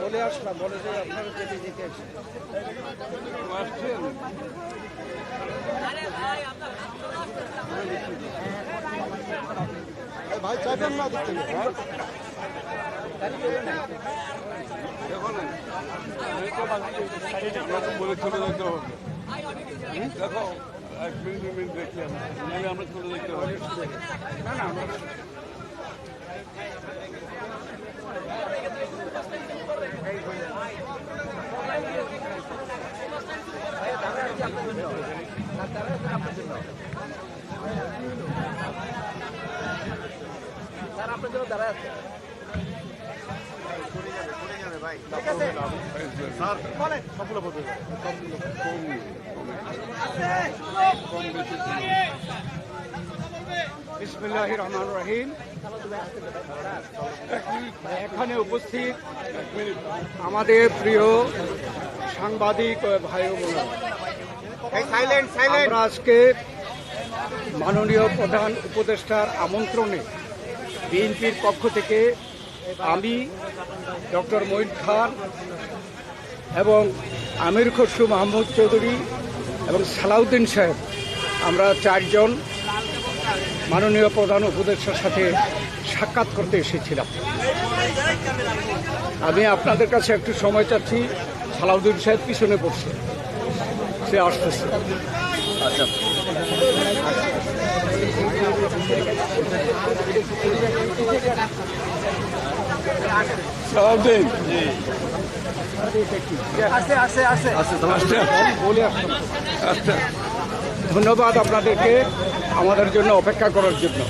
বলে আসলাম বলে যে আপনারা যেতে যেতে আসছেন ভাই চাইবেন না দিতে। দেখো না এরকম বলে চলে যেতে হবে দেখো এক মিনিট দু মিনিট দেখি আমরা। আমরা চলে যেতে হবে না না আমরা আছে। বলেন। সবগুলো বলতে বিসমুল্লাহ রহমান রহিম এখানে উপস্থিত আমাদের প্রিয় সাংবাদিক ভাই বোনেরা আমরা আজকে মাননীয় প্রধান উপদেষ্টার আমন্ত্রণে বিএনপির পক্ষ থেকে আমি ডক্টর মঈন খান এবং আমির খসরু মাহমুদ চৌধুরী এবং সালাউদ্দিন সাহেব, আমরা চারজন মাননীয় প্রধান উপদেষ্টার সাথে সাক্ষাৎ করতে এসেছিলাম। আমি আপনাদের কাছে একটু সময় চাচ্ছি, সালাউদ্দিন সাহেব পিছনে পড়ছে, সে আসতেছে। আচ্ছা। সালাউদ্দিন ধন্যবাদ আপনাদেরকে আমাদের জন্য অপেক্ষা করার জন্য।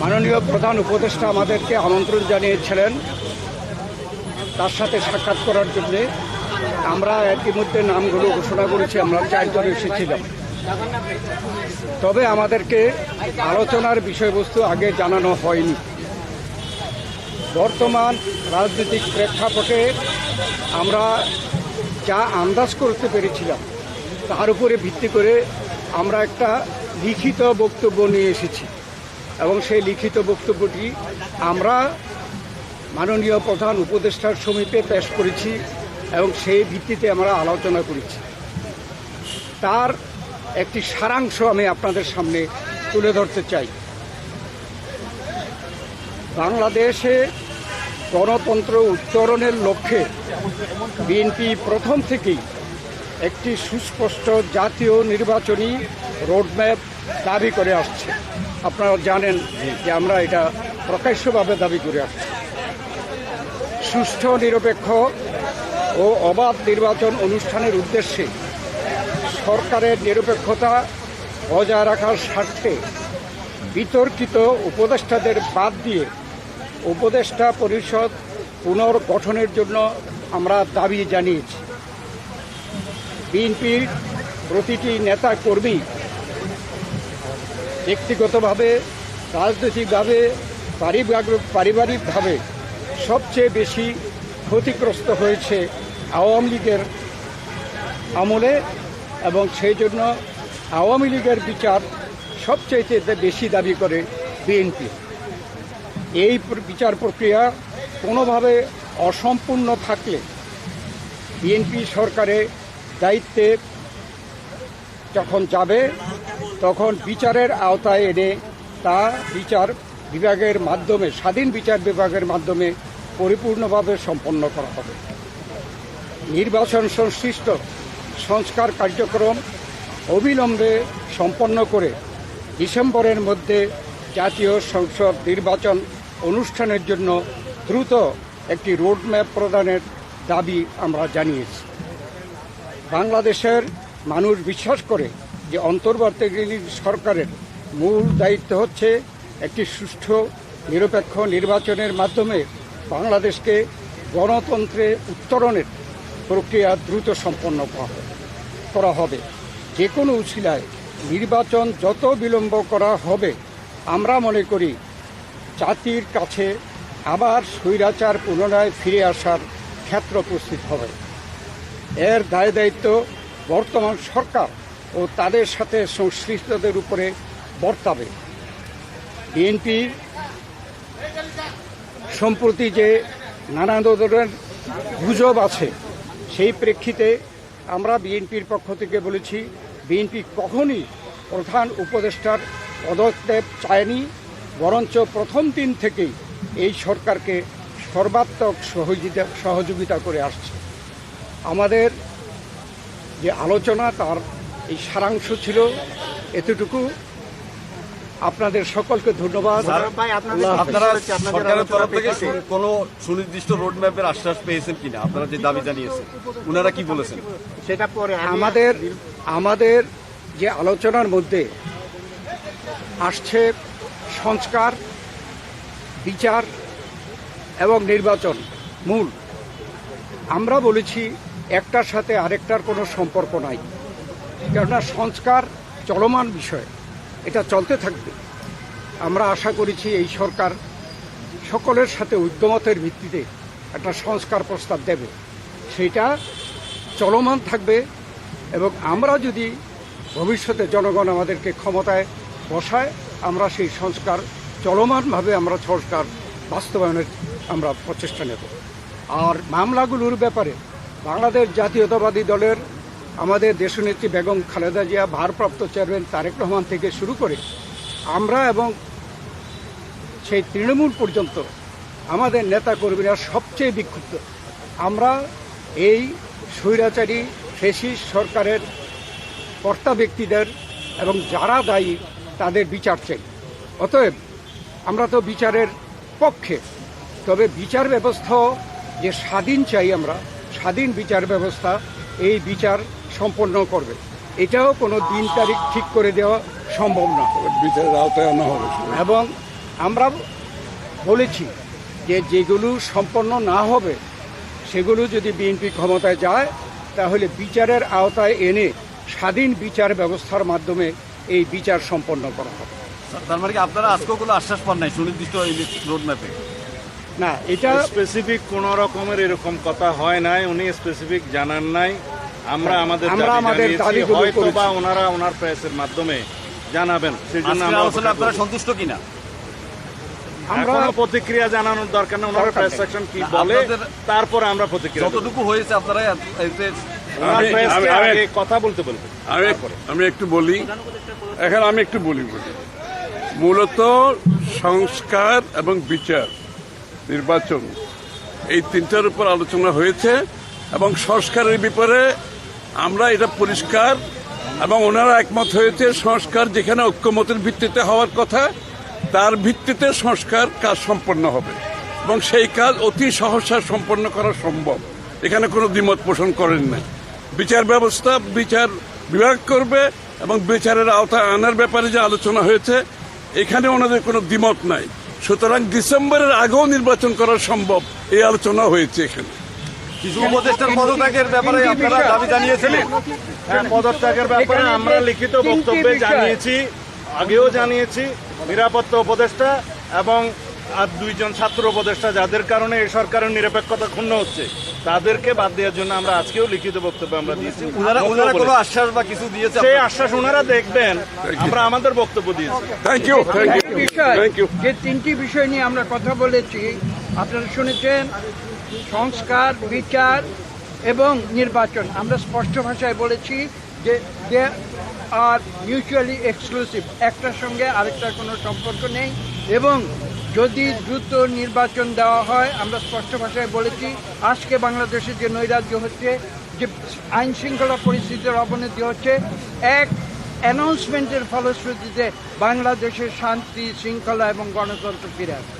মাননীয় প্রধান উপদেষ্টা আমাদেরকে আমন্ত্রণ জানিয়েছিলেন তার সাথে সাক্ষাৎ করার জন্য। আমরা ইতিমধ্যে নামগুলো ঘোষণা করেছি আমরা চারজন এসেছিলাম। তবে আমাদেরকে আলোচনার বিষয়বস্তু আগে জানানো হয়নি। বর্তমান রাজনৈতিক প্রেক্ষাপটে আমরা যা আন্দাজ করতে পেরেছিলাম, তার উপরে ভিত্তি করে আমরা একটা লিখিত বক্তব্য নিয়ে এসেছি এবং সেই লিখিত বক্তব্যটি আমরা মাননীয় প্রধান উপদেষ্টার সমীপে পেশ করেছি এবং সেই ভিত্তিতে আমরা আলোচনা করেছি। তার একটি সারাংশ আমি আপনাদের সামনে তুলে ধরতে চাই। বাংলাদেশে গণতন্ত্র উত্তরণের লক্ষ্যে বিএনপি প্রথম থেকেই একটি সুস্পষ্ট জাতীয় নির্বাচনী রোডম্যাপ দাবি করে আসছে। আপনারা জানেন যে আমরা এটা প্রকাশ্যভাবে দাবি করে আসছি। সুষ্ঠু, নিরপেক্ষ ও অবাধ নির্বাচন অনুষ্ঠানের উদ্দেশ্যে সরকারের নিরপেক্ষতা বজায় রাখার স্বার্থে বিতর্কিত উপদেষ্টাদের বাদ দিয়ে উপদেষ্টা পরিষদ পুনর্গঠনের জন্য আমরা দাবি জানিয়েছি। বিএনপির প্রতিটি নেতা কর্মী ব্যক্তিগতভাবে, রাজনৈতিকভাবে, পারিবারিক, পারিবারিকভাবে সবচেয়ে বেশি ক্ষতিগ্রস্ত হয়েছে আওয়ামী লীগের আমলে এবং সেই জন্য আওয়ামী লীগের বিচার সবচেয়ে বেশি দাবি করে বিএনপি। এই বিচার প্রক্রিয়া কোনোভাবে অসম্পূর্ণ থাকলে বিএনপি সরকারের দায়িত্বে যখন যাবে, তখন বিচারের আওতায় এনে তা বিচার বিভাগের মাধ্যমে, স্বাধীন বিচার বিভাগের মাধ্যমে পরিপূর্ণভাবে সম্পন্ন করা হবে। নির্বাচন সংশ্লিষ্ট সংস্কার কার্যক্রম অবিলম্বে সম্পন্ন করে ডিসেম্বরের মধ্যে জাতীয় সংসদ নির্বাচন অনুষ্ঠানের জন্য দ্রুত একটি রোডম্যাপ প্রদানের দাবি আমরা জানিয়েছি। বাংলাদেশের মানুষ বিশ্বাস করে যে অন্তর্বর্তীকালীন সরকারের মূল দায়িত্ব হচ্ছে একটি সুষ্ঠু, নিরপেক্ষ নির্বাচনের মাধ্যমে বাংলাদেশকে গণতন্ত্রে উত্তরণের প্রক্রিয়া দ্রুত সম্পন্ন করা হবে- যে কোনো উশিলায় নির্বাচন যত বিলম্ব করা হবে, আমরা মনে করি জাতির কাছে আবার স্বৈরাচার পুনরায় ফিরে আসার ক্ষেত্র প্রস্তুত হবে। এর দায় দায়িত্ব বর্তমান সরকার ও তাদের সাথে সংশ্লিষ্টদের উপরে বর্তাবে। বিএনপি সম্প্রতি যে নানা ধরনের গুজব আছে সেই প্রেক্ষিতে আমরা বিএনপির পক্ষ থেকে বলেছি, বিএনপি কখনই প্রধান উপদেষ্টার পদক্ষেপ চায়নি, বরঞ্চ প্রথম দিন থেকেই এই সরকারকে সর্বাত্মক সহযোগিতা সহযোগিতা করে আসছে। আমাদের যে আলোচনা, তার এই সারাংশ ছিল এতটুকু। আপনাদের সকলকে ধন্যবাদ। আপনারা আপনারা সরকারের তরফ থেকে কোনো সুনির্দিষ্ট রোড ম্যাপের আশ্বাস পেয়েছেন কিনা? আপনারা যে দাবি জানিয়েছেন ওনারা কি বলেছেন? সেটা পরে আমাদের আমাদের যে আলোচনার মধ্যে আসছে সংস্কার বিচার এবং নির্বাচন মূল। আমরা বলেছি একটার সাথে আরেকটার কোনো সম্পর্ক নাই। কেননা সংস্কার চলমান বিষয়। এটা চলতে থাকবে। আমরা আশা করেছি এই সরকার সকলের সাথে উদ্যমতের ভিত্তিতে একটা সংস্কার প্রস্তাব দেবে। সেটা চলমান থাকবে এবং আমরা যদি ভবিষ্যতে জনগণ আমাদেরকে ক্ষমতায় বসায়, আমরা সেই সংস্কার চলমানভাবে আমরা সংস্কার বাস্তবায়নের আমরা প্রচেষ্টা নেব। আর মামলাগুলোর ব্যাপারে বাংলাদেশ জাতীয়তাবাদী দলের আমাদের দেশনেত্রী বেগম খালেদা জিয়া, ভারপ্রাপ্ত চেয়ারম্যান তারেক রহমান থেকে শুরু করে আমরা এবং সেই তৃণমূল পর্যন্ত, আমাদের নেতা কর্মীরা সবচেয়ে বিক্ষুব্ধ। আমরা এই স্বৈরাচারী ফেসিস সরকারের কর্তা ব্যক্তিদের এবং যারা দায়ী, তাদের বিচার চাই। অতএব আমরা তো বিচারের পক্ষে, তবে বিচার ব্যবস্থা যে স্বাধীন চাই আমরা, স্বাধীন বিচার ব্যবস্থা, এই বিচার সম্পন্ন করবে। এটাও কোনো দিন তারিখ ঠিক করে দেওয়া সম্ভব না। বিচারের আওতায় আনা হবে এবং আমরা বলেছি যে যেগুলো সম্পন্ন না হবে সেগুলো যদি বিএনপি ক্ষমতায় যায় তাহলে বিচারের আওতায় এনে স্বাধীন বিচার ব্যবস্থার মাধ্যমে এই বিচার সম্পন্ন করা হবে। তার মানে কি আপনারা আজকেও কোনো আশ্বাস পান নাই সুনির্দিষ্ট রোড ম্যাপে না এটা স্পেসিফিক কোন রকমের এরকম কথা হয় নাই উনি স্পেসিফিক জানান নাই। আমরা আমাদের আমরা আমাদের হয়তো বা ওনারা ওনার প্রেসের মাধ্যমে জানাবেন সেই জন্য আমরা আপনারা সন্তুষ্ট কিনা? আমরা প্রতিক্রিয়া জানানোর দরকার নেই ওনার প্রেস সেকশন কি বলে আপনাদের- আমরা প্রতিক্রিয়া যতটুকু হয়েছে আপনারা আমি- প্রেসকে আমি- আমি- আগে কথা বলতে বলবেন আমি আমি একটু বলি। এখন আমি একটু বলি বলি। মূলত সংস্কার এবং বিচার নির্বাচন এই তিনটার উপর আলোচনা হয়েছে এবং সংস্কারের ব্যাপারে আমরা এটা পরিষ্কার এবং ওনারা একমত হয়েছে সংস্কার যেখানে ঐক্যমতের ভিত্তিতে হওয়ার কথা, তার ভিত্তিতে সংস্কার কাজ সম্পন্ন হবে এবং সেই কাজ অতি সহসা সম্পন্ন করা সম্ভব। এখানে কোনো দ্বিমত পোষণ করেন না। বিচার ব্যবস্থা, বিচার বিভাগ করবে এবং বিচারের আওতায় আনার ব্যাপারে যে আলোচনা হয়েছে, এখানে ওনাদের কোনো দ্বিমত নাই। সুতরাং ডিসেম্বরের আগেও নির্বাচন করা সম্ভব, এই আলোচনা হয়েছে এখানে। কিছু উপদেষ্টার পদত্যাগের ব্যাপারে আপনারা দাবি জানিয়েছিলেন। হ্যাঁ পদত্যাগের ব্যাপারে আমরা লিখিত বক্তব্যে জানিয়েছি আগেও জানিয়েছি নিরাপত্তা উপদেষ্টা এবং আর দুইজন ছাত্র উপদেষ্টা যাদের কারণে এই সরকারের নিরপেক্ষতা ক্ষুণ্ণ হচ্ছে তাদেরকে বাদ দেওয়ার জন্য আমরা আজকেও লিখিত বক্তব্য আমরা দিয়েছি। ওনারা ওনারা কোনো আশ্বাস বা কিছু দিয়েছে সেই আশ্বাস ওনারা দেখবেন আমরা আমাদের বক্তব্য দিয়েছি। থ্যাংক ইউ থ্যাংক ইউ বিষয় থ্যাংক ইউ যে তিনটি বিষয় নিয়ে আমরা কথা বলেছি আপনারা শুনেছেন সংস্কার, বিচার এবং নির্বাচন। আমরা স্পষ্ট ভাষায় বলেছি যে দে আর মিউচুয়ালি এক্সক্লুসিভ একটার সঙ্গে আরেকটার কোনো সম্পর্ক নেই এবং যদি দ্রুত নির্বাচন দেওয়া হয়, আমরা স্পষ্ট ভাষায় বলেছি, আজকে বাংলাদেশে যে নৈরাজ্য হচ্ছে, যে আইন শৃঙ্খলা পরিস্থিতির অবনতি হচ্ছে, এক অ্যানাউন্সমেন্টের ফলশ্রুতিতে বাংলাদেশের শান্তি, শৃঙ্খলা এবং গণতন্ত্র ফিরে আসবে।